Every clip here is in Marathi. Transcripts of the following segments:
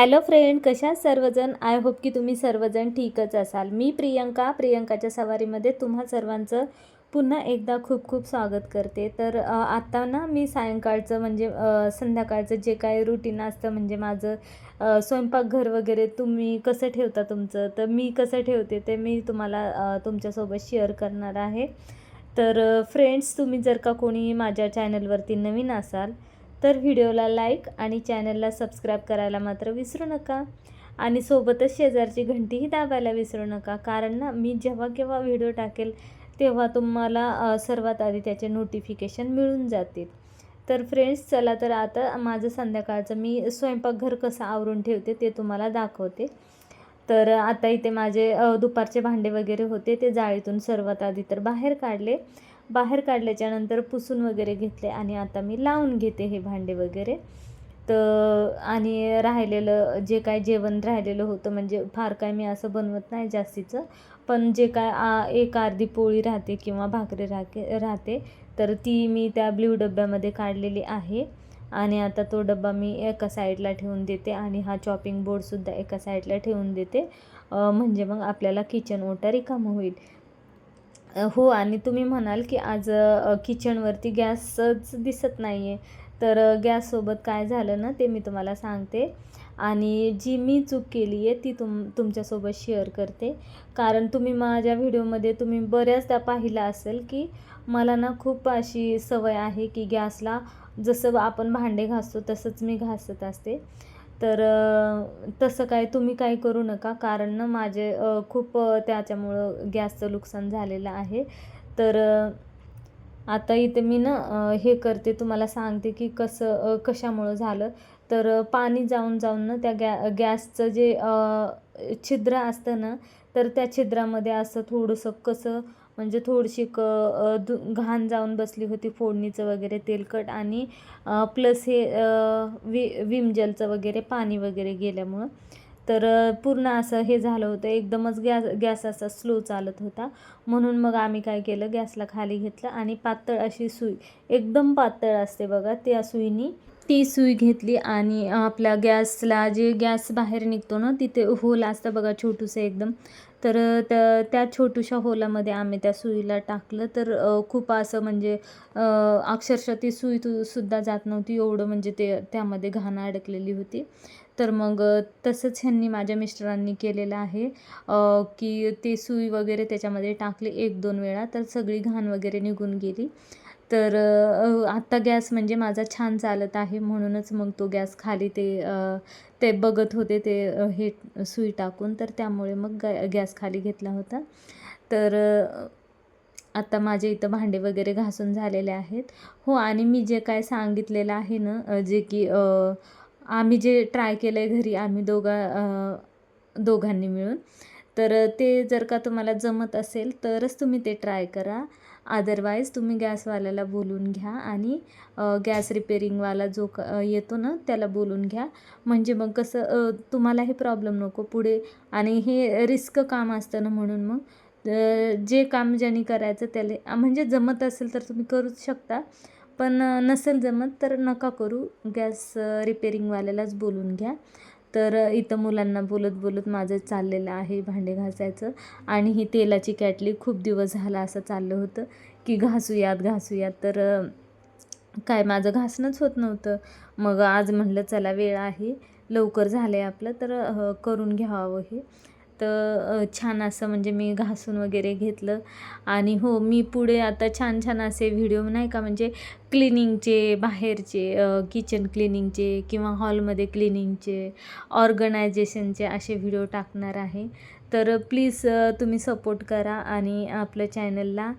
हॅलो फ्रेंड कशा सर्वजण? आय होप की तुम्ही सर्वजण ठीकच असाल. मी प्रियंका प्रियंकाच्या सवारीमध्ये तुम्हा सर्वांचं पुन्हा एकदा खूप खूप स्वागत करते. तर आत्ता ना मी सायंकाळचं म्हणजे संध्याकाळचं जे काय रुटीन असतं म्हणजे माझं स्वयंपाकघर वगैरे तुम्ही कसं ठेवता तुमचं? तर मी कसं ठेवते ते मी तुम्हाला तुमच्यासोबत शेअर करणार आहे. तर फ्रेंड्स तुम्ही जर का कोणी माझ्या चॅनलवरती नवीन असाल तर व्हिडिओला लाईक आणि चॅनलला सबस्क्राईब करायला मात्र विसरू नका. आणि सोबतच शेजारची घंटीही दाबायला विसरू नका. कारण ना मी जेव्हा केव्हा व्हिडिओ टाकेल तेव्हा तुम्हाला सर्वात आधी त्याचे नोटिफिकेशन मिळून जातील. तर फ्रेंड्स चला तर आता माझं संध्याकाळचं मी स्वयंपाकघर कसं आवरून ठेवते ते तुम्हाला दाखवते. तर आता इथे माझे दुपारचे भांडे वगैरे होते ते जाळीतून सर्वात आधी तर बाहेर काढले. बाहेर काढल्याच्यानंतर पुसून वगैरे घेतले आणि आता मी लावून घेते हे भांडे वगैरे. तर आणि राहिलेलं जे काय जेवण राहिलेलं होतं म्हणजे फार काय मी असं बनवत नाही जास्तीचं. पण जे काय आ एक अर्धी पोळी राहते किंवा भाकरी राहते राहते तर ती मी त्या ब्ल्यू डब्यामध्ये काढलेली आहे. आणि आता तो डब्बा मी एका साईडला ठेवून देते आणि हा चॉपिंग बोर्डसुद्धा एका साईडला ठेवून देते. म्हणजे मग आपल्याला किचन ओटा रिकामं होईल. हो आणि तुम्ही म्हणाल की आज किचनवरती गॅसच दिसत नाही आहे तर गॅससोबत काय झालं ना ते मी तुम्हाला सांगते. आणि जी मी चूक केली आहे ती तुम तुमच्यासोबत शेअर करते. कारण तुम्ही माझ्या व्हिडिओमध्ये तुम्ही बऱ्याचदा पाहिलं असेल की मला ना खूप अशी सवय आहे की गॅसला जसं आपण भांडे घासतो तसंच मी घासत असते. तर तसं काय तुम्ही काही करू नका. कारण ना माझे खूप त्याच्यामुळं गॅसचं नुकसान झालेलं आहे. तर आता इथे मी ना हे करते. तुम्हाला सांगते की कसं कशामुळं झालं. तर पाणी जाऊन जाऊन ना त्या गॅ गॅसचं जे छिद्र असतं ना तर त्या छिद्रामध्ये असं थोडंसं कसं म्हणजे थोडीशी क धु घाण जाऊन बसली होती फोडणीचं वगैरे तेलकट आणि प्लस हे वि विम जेलचं वगैरे पाणी वगैरे गेल्यामुळं. तर पूर्ण असं हे झालं होतं. एकदमच गॅस गॅस असा स्लो चालत होता. म्हणून मग आम्ही काय केलं गॅसला खाली घेतलं आणि पातळ अशी सुई एकदम पातळ असते बघा त्या सुईनी ती सुई घेतली आणि आपल्या गॅसला जे गॅस बाहेर निघतो ना तिथे होल असतं बघा छोटूसं एकदम. तर त्या त्या छोटूशा होलामध्ये आम्ही त्या सुईला टाकलं. तर खूप असं म्हणजे अक्षरशः ती सुई तू सुद्धा जात नव्हती. एवढं म्हणजे ते त्यामध्ये घाण अडकलेली होती. तर मग तसंच ह्यांनी माझ्या मिस्टरांनी केलेलं आहे की ते सुई वगैरे त्याच्यामध्ये टाकली एक दोन वेळा. तर सगळी घाण वगैरे निघून गेली. तर आत्ता गॅस म्हणजे माझा छान चालत आहे म्हणूनच मग तो गॅस खाली ते ते बघत होते ते हे सुई टाकून तर त्यामुळे मग गॅ गॅस खाली घेतला होता. तर आत्ता माझे इथं भांडे वगैरे घासून झालेले आहेत. हो आणि मी जे काय सांगितलेलं आहे ना जे की आम्ही जे ट्राय केलं आहे घरी आम्ही दोघा दोघांनी मिळून तर ते जर का तुम्हाला जमत असेल तरच तुम्ही ते ट्राय करा. अदरवाईज तुम्ही गॅसवाल्याला बोलून घ्या आणि गॅस रिपेरिंगवाला जो क येतो ना त्याला बोलून घ्या. म्हणजे मग कसं तुम्हाला तुम्हालाही प्रॉब्लेम नको पुढे आणि हे रिस्क काम असतं ना म्हणून मग जे काम ज्यांनी करायचं त्याला म्हणजे जमत असेल तर तुम्ही करूच शकता. पण नसेल जमत तर नका करू. गॅस रिपेरिंगवाल्यालाच बोलून घ्या. तर इथं मुलांना बोलत बोलत माझं चाललेलं आहे भांडे घासायचं आणि ही तेलाची कॅटली खूप दिवस झाला असं चाललं होतं की घासूयात घासूयात. तर काय माझं घासणंच होत नव्हतं. मग आज म्हटलं चला वेळ आहे लवकर झालं आहे आपलं तर करून घ्यावं हे. तर छान असं म्हणजे मी घासून वगैरे घेतलं. आणि हो मी पुढे आता छान छान असे व्हिडिओ नाही का म्हणजे क्लिनिंगचे बाहेरचे किचन क्लिनिंगचे किंवा हॉलमध्ये क्लिनिंगचे ऑर्गनायझेशनचे असे व्हिडिओ टाकणार आहे. तर प्लीज तुम्ही सपोर्ट करा आणि आपल्या चॅनलला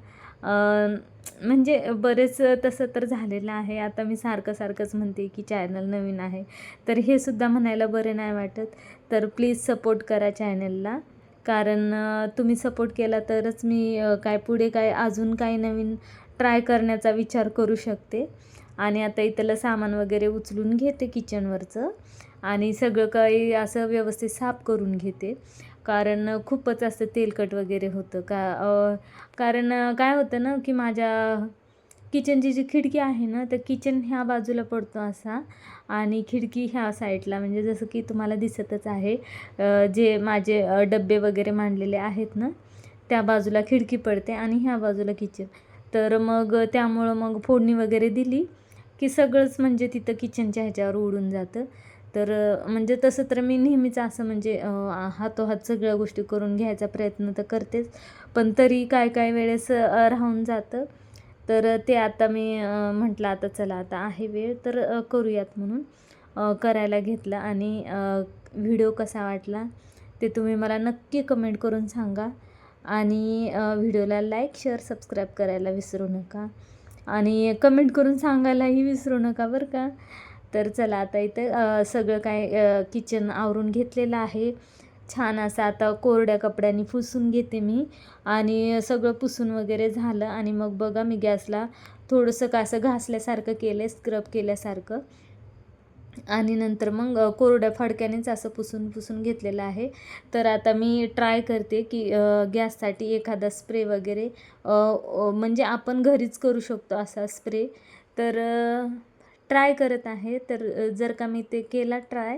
म्हणजे बरेच तसं तर झालेलं आहे. आता मी सारखं सारखंच म्हणते की चॅनल नवीन आहे. तर हे सुद्धा म्हणायला बरं नाही वाटत. तर प्लीज सपोर्ट करा चॅनलला. कारण तुम्ही सपोर्ट केला तरच मी काय पुढे काय अजून काही नवीन ट्राय करण्याचा विचार करू शकते. आणि आता इथलं सामान वगैरे उचलून घेते किचनवरचं आणि सगळं काही असं व्यवस्थित साफ करून घेते. कारण खूपच असं तेलकट वगैरे होतं. का कारण काय होतं ना की माझ्या किचनची जी खिडकी आहे ना तर किचन ह्या बाजूला पडतो असा आणि खिडकी ह्या साईडला. म्हणजे जसं की तुम्हाला दिसतच आहे जे माझे डबे डब्बे वगैरे मांडलेले आहेत ना त्या बाजूला खिडकी पडते आणि ह्या बाजूला किचन. तर मग त्यामुळं मग फोडणी वगैरे दिली की सगळंच म्हणजे तिथं किचनच्या ह्याच्यावर उडून जातं. तर म्हणजे तसं तर मी नेहमीच असं म्हणजे हातोहात सगळ्या गोष्टी करून घ्यायचा प्रयत्न तर करतेच. पण तरी काय काय वेळेस राहून जातं. तर ते आता मी म्हटलं आता चला आता आहे वेळ तर करूयात म्हणून करायला घेतलं. आणि व्हिडिओ कसा वाटला ते तुम्ही मला नक्की कमेंट करून सांगा. आणि व्हिडिओला लाईक शेअर सबस्क्राईब करायला विसरू नका. आणि कमेंट करून सांगायलाही विसरू नका बरं का. तर चला आता इथं सगळं काय किचन आवरून घेतलेलं आहे. छान असं आता कोरड्या कपड्यांनी पुसून घेते मी. आणि सगळं पुसून वगैरे झालं आणि मग बघा मी गॅसला थोडंसं का असं घासल्यासारखं केलं स्क्रब केल्यासारखं. आणि नंतर मग कोरड्या फडक्यानेच असं पुसून पुसून घेतलेलं आहे. तर आता मी ट्राय करते की गॅससाठी एखादा स्प्रे वगैरे म्हणजे आपण घरीच करू शकतो असा स्प्रे तर ट्राय करत आहे तर जर का मी ते केला ट्राय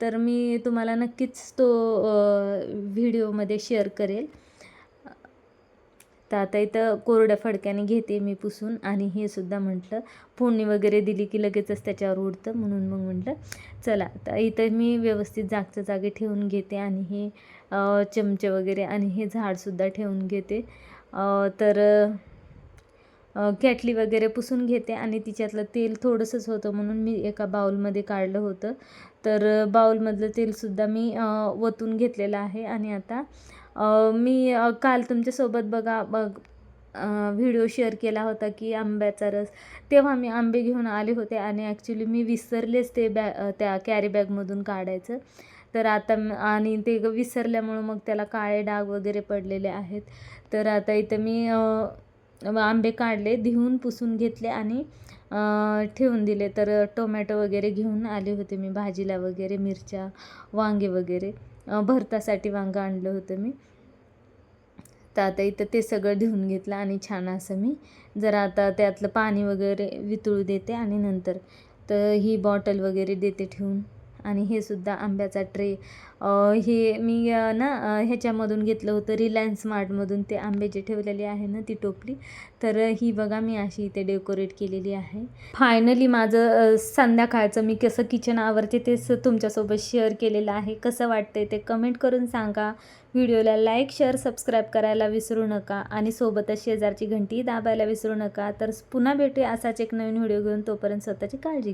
तर मी तुम्हाला नक्कीच तो व्हिडिओमध्ये शेअर करेल. तर आता इथं कोरड्या फडक्याने घेते मी पुसून आणि हे सुद्धा म्हटलं फोडणी वगैरे दिली की लगेचच त्याच्यावर उडतं म्हणून मग म्हटलं चला आता इथं मी व्यवस्थित जागच्या जागी ठेवून घेते आणि हे चमचे वगैरे आणि हे झाडसुद्धा ठेवून घेते. तर कॅटली वगैरे पुसून घेते आणि तिच्यातलं तेल थोडंसंच होतं म्हणून मी एका बाऊलमध्ये काढलं होतं. तर बाऊलमधलं तेलसुद्धा मी ओतून घेतलेलं आहे आणि आता मी काल तुमच्यासोबत बघा बघ व्हिडिओ शेअर केला होता की आंब्याचा रस. तेव्हा मी आंबे घेऊन आले होते आणि ॲक्च्युली मी विसरलेच ते बॅ त्या कॅरी बॅगमधून काढायचं. तर आता आणि ते विसरल्यामुळं मग त्याला काळे डाग वगैरे पडलेले आहेत. तर आता इथं मी आंबे काढले धुवून पुसून घेतले आणि ठेवून दिले. तर टोमॅटो वगैरे घेऊन आले होते मी भाजीला वगैरे मिरच्या वांगे वगैरे. भरतासाठी वांगं आणलं होतं मी. तर आता इथं ते सगळं धुवून घेतलं आणि छान असं मी जरा आता त्यातलं पाणी वगैरे वितळू देते आणि नंतर तर ही बॉटल वगैरे देते ठेवून. आणि हे सुद्धा आंब्याचा ट्रे. हे मी ना ह्याच्यामधून घेतलं होतं रिलायन्स स्मार्टमधून ते आंबे जे ठेवलेले आहे ना ती टोपली. तर ही बघा मी अशी इथे डेकोरेट केलेली आहे. फायनली माझं संध्याकाळचं मी कसं किचन आवरते तेच तुमच्यासोबत शेअर केलेलं आहे. कसं वाटतंय ते कमेंट करून सांगा. व्हिडिओला लाईक शेअर सबस्क्राईब करायला विसरू नका. आणि सोबतच शेजारची घंटी दाबायला विसरू नका. तर पुन्हा भेटूया असाच एक नवीन व्हिडिओ घेऊन. तोपर्यंत स्वतःची काळजी